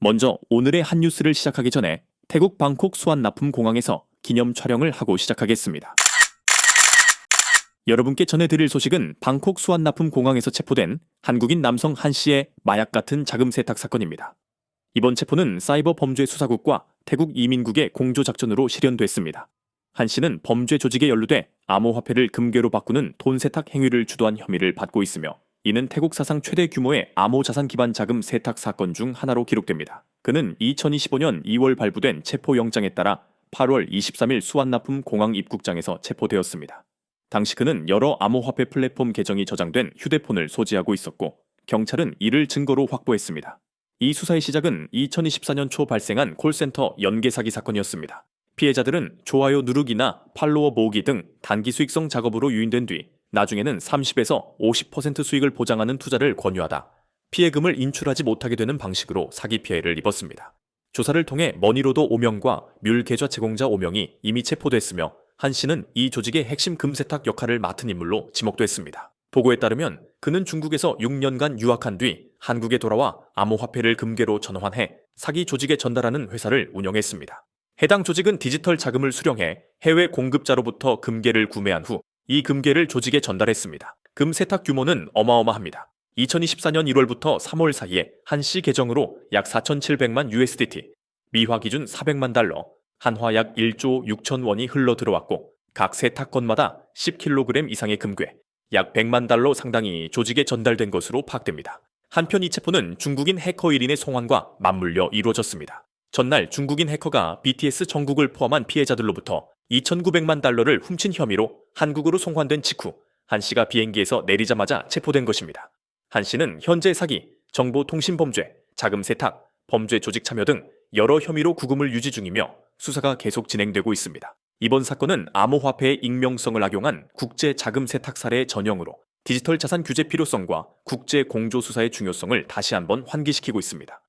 먼저 오늘의 한 뉴스를 시작하기 전에 태국 방콕 수완 납품 공항에서 기념 촬영을 하고 시작하겠습니다. 여러분께 전해드릴 소식은 방콕 수완 납품 공항에서 체포된 한국인 남성 한 씨의 마약 같은 자금 세탁 사건입니다. 이번 체포는 사이버 범죄 수사국과 태국 이민국의 공조 작전으로 실현됐습니다. 한 씨는 범죄 조직에 연루돼 암호화폐를 금괴로 바꾸는 돈 세탁 행위를 주도한 혐의를 받고 있으며 이는 태국 사상 최대 규모의 암호 자산 기반 자금 세탁 사건 중 하나로 기록됩니다. 그는 2025년 2월 발부된 체포 영장에 따라 8월 23일 수완납품 공항 입국장에서 체포되었습니다. 당시 그는 여러 암호화폐 플랫폼 계정이 저장된 휴대폰을 소지하고 있었고 경찰은 이를 증거로 확보했습니다. 이 수사의 시작은 2024년 초 발생한 콜센터 연계 사기 사건이었습니다. 피해자들은 좋아요 누르기나 팔로워 모으기 등 단기 수익성 작업으로 유인된 뒤 나중에는 30에서 50% 수익을 보장하는 투자를 권유하다 피해금을 인출하지 못하게 되는 방식으로 사기 피해를 입었습니다. 조사를 통해 머니로더 오명과 뮬 계좌 제공자 오명이 이미 체포됐으며 한 씨는 이 조직의 핵심 금세탁 역할을 맡은 인물로 지목됐습니다. 보고에 따르면 그는 중국에서 6년간 유학한 뒤 한국에 돌아와 암호화폐를 금괴로 전환해 사기 조직에 전달하는 회사를 운영했습니다. 해당 조직은 디지털 자금을 수령해 해외 공급자로부터 금괴를 구매한 후 이 금괴를 조직에 전달했습니다. 금 세탁 규모는 어마어마합니다. 2024년 1월부터 3월 사이에 한씨 계정으로 약 4,700만 USDT, 미화 기준 400만 달러, 한화 약 1조 6천 원이 흘러 들어왔고 각 세탁건마다 10kg 이상의 금괴, 약 100만 달러 상당이 조직에 전달된 것으로 파악됩니다. 한편 이 체포는 중국인 해커 1인의 송환과 맞물려 이루어졌습니다. 전날 중국인 해커가 BTS 정국을 포함한 피해자들로부터 2,900만 달러를 훔친 혐의로 한국으로 송환된 직후 한 씨가 비행기에서 내리자마자 체포된 것입니다. 한 씨는 현재 사기, 정보통신범죄, 자금 세탁, 범죄 조직 참여 등 여러 혐의로 구금을 유지 중이며 수사가 계속 진행되고 있습니다. 이번 사건은 암호화폐의 익명성을 악용한 국제 자금 세탁 사례의 전형으로 디지털 자산 규제 필요성과 국제 공조 수사의 중요성을 다시 한번 환기시키고 있습니다.